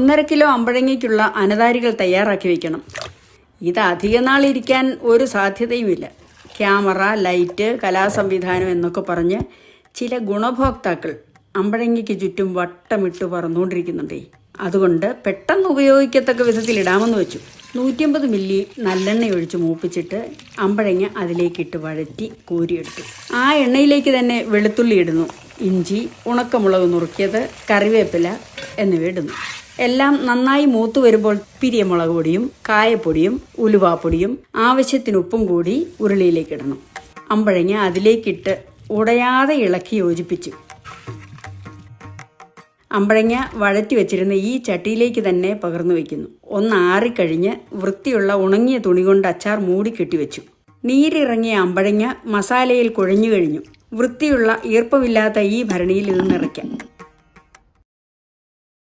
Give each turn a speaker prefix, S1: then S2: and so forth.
S1: ഒന്നര കിലോ അമ്പഴങ്ങയ്ക്കുള്ള അനതാരികൾ തയ്യാറാക്കി വയ്ക്കണം ഇത് അധിക നാളിരിക്കാൻ ഒരു സാധ്യതയുമില്ല. ക്യാമറ ലൈറ്റ് കലാസംവിധാനം എന്നൊക്കെ പറഞ്ഞ് ചില ഗുണഭോക്താക്കൾ അമ്പഴങ്ങയ്ക്ക് ചുറ്റും വട്ടമിട്ട് പറന്നുകൊണ്ടിരിക്കുന്നുണ്ടേ. അതുകൊണ്ട് പെട്ടെന്ന് ഉപയോഗിക്കത്തക്ക വിധത്തിൽ ഇടാമെന്ന് വെച്ചു. നൂറ്റിയമ്പത് മില്ലി നല്ലെണ്ണ ഒഴിച്ച് മൂപ്പിച്ചിട്ട് അമ്പഴങ്ങ അതിലേക്കിട്ട് വഴറ്റി കോരിയെടുത്തു. ആ എണ്ണയിലേക്ക് തന്നെ വെളുത്തുള്ളി ഇടുന്നു. ഇഞ്ചി ഉണക്കമുളക് നുറുക്കിയത് കറിവേപ്പില എന്നിവ ഇടുന്നു. എല്ലാം നന്നായി മൂത്തു വരുമ്പോൾ പിരിയമുളക് പൊടിയും കായപ്പൊടിയും ഉലുവാപ്പൊടിയും ആവശ്യത്തിന് ഉപ്പും കൂടി ഉരുളിയിലേക്ക് ഇടണം. അമ്പഴങ്ങ അതിലേക്കിട്ട് ഉടയാതെ ഇളക്കി യോജിപ്പിച്ചു. അമ്പഴങ്ങ വഴറ്റി വെച്ചിരുന്ന ഈ ചട്ടിയിലേക്ക് തന്നെ പകർന്നു വയ്ക്കുന്നു. ഒന്ന് ആറിക്കഴിഞ്ഞ് വൃത്തിയുള്ള ഉണങ്ങിയ തുണി കൊണ്ട് അച്ചാർ മൂടി കെട്ടിവെച്ചു നീരിറങ്ങിയ അമ്പഴങ്ങ മസാലയിൽ കുഴഞ്ഞു കഴിഞ്ഞു. വൃത്തിയുള്ള ഈർപ്പമില്ലാത്ത ഈ ഭരണിയിൽ ഇത് നിറയ്ക്കാം.